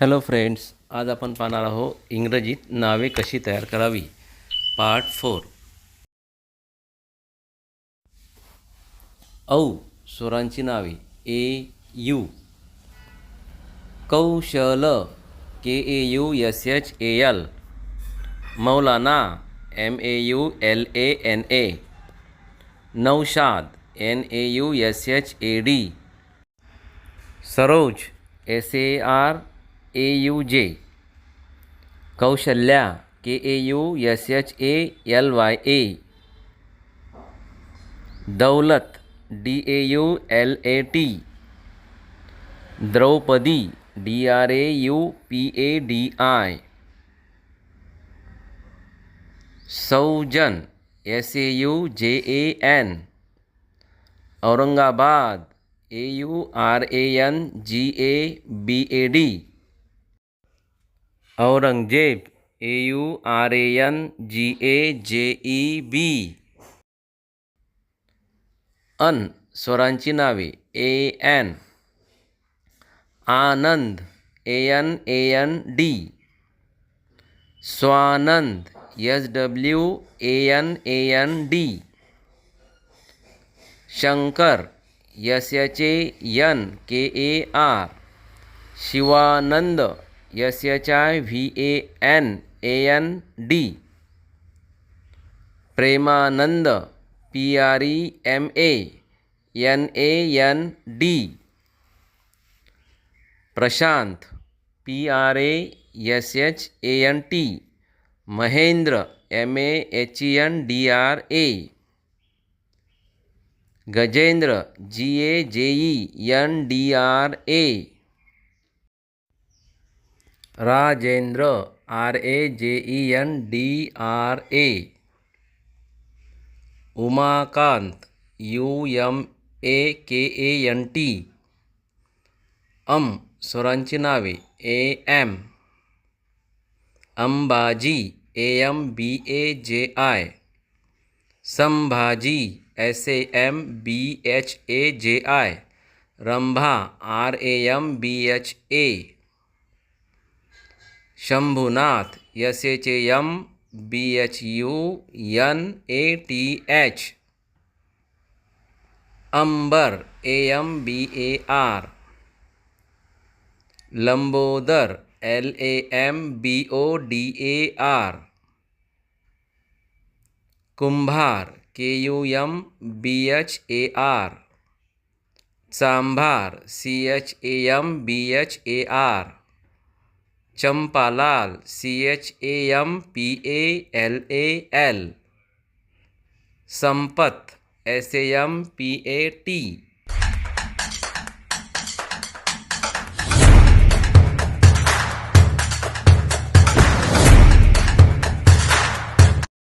Hello friends आज आपण पाहणार आहोत इंग्रजीत नावे कशी तयार करावी? पार्ट फोर औ स्वरांची नावे. A U. Kaushal. K A U S H A L. Maulana. M A U L A N A. Naushad. N A U S H A D. Saroj. S A R. A U J Kaushalya K A U S H A L Y A Daulat D A U L A T Draupadi D R A U P A D I Saujan S A U J A N Aurangabad A U R A N G A B A D Aurangzeb A U R A N G A J E B अन स्वरांची नावे A N Anand A N A N D Swanand S W A N A N D Shankar S H A N K A R Shivanand S H I V A N A N D Premanand P R E M A N A N D Prashant P R A S H A N T Mahendra M A H E N D R A Gajendra G A J E N D R A Rajendra R A J E N D R A Umakant U M A K A N T um, स्वरांची नावे A M Ambaji A M B A J I Sambhaji S A M B H A J I Rambha R A M B H A Shambhunath S H A M B H U N A T H Ambar A M B A R Lambodar L A M B O D A R Kumbhar K U M B H A R Chambhar C H A M B H A R Champalal C H A M P A L A L Sampat S M P A T